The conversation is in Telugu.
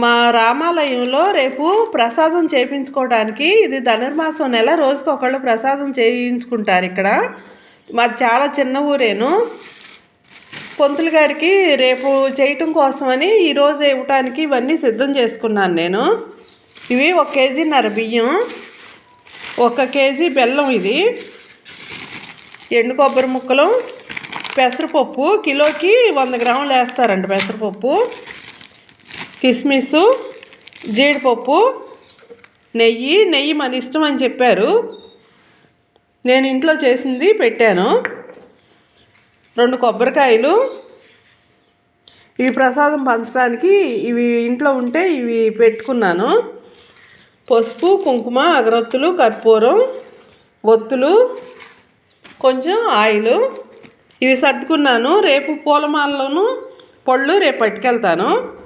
మా రామాలయంలో రేపు ప్రసాదం చేయించుకోవడానికి ఇది ధనుర్మాసం నెల రోజుకి ఒకళ్ళు ప్రసాదం చేయించుకుంటారు ఇక్కడ. మాది చాలా చిన్న ఊరేను. పొంతులు గారికి రేపు చేయటం కోసమని ఈరోజు ఇవ్వటానికి ఇవన్నీ సిద్ధం చేసుకున్నాను నేను. ఇవి ఒక కేజీన్నర బియ్యం ఒక కేజీ బెల్లం ఇది ఎండు కొబ్బరి ముక్కలు పెసరపప్పు కిలోకి వంద గ్రాములు వేస్తారండి పెసరపప్పు. కిస్మిస్ జీడిపప్పు నెయ్యి నెయ్యి మన ఇష్టం అని చెప్పారు. నేను ఇంట్లో చేసింది పెట్టాను. రెండు కొబ్బరికాయలు. ఇవి ప్రసాదం పంచడానికి ఇవి ఇంట్లో ఉంటే ఇవి పెట్టుకున్నాను. పసుపు కుంకుమ అగరొత్తులు కర్పూరం ఒత్తులు కొంచెం ఆయిల్. ఇవి సర్దుకున్నాను. రేపు పూలమాలలోను పళ్ళు రేపు పట్టుకెళ్తాను.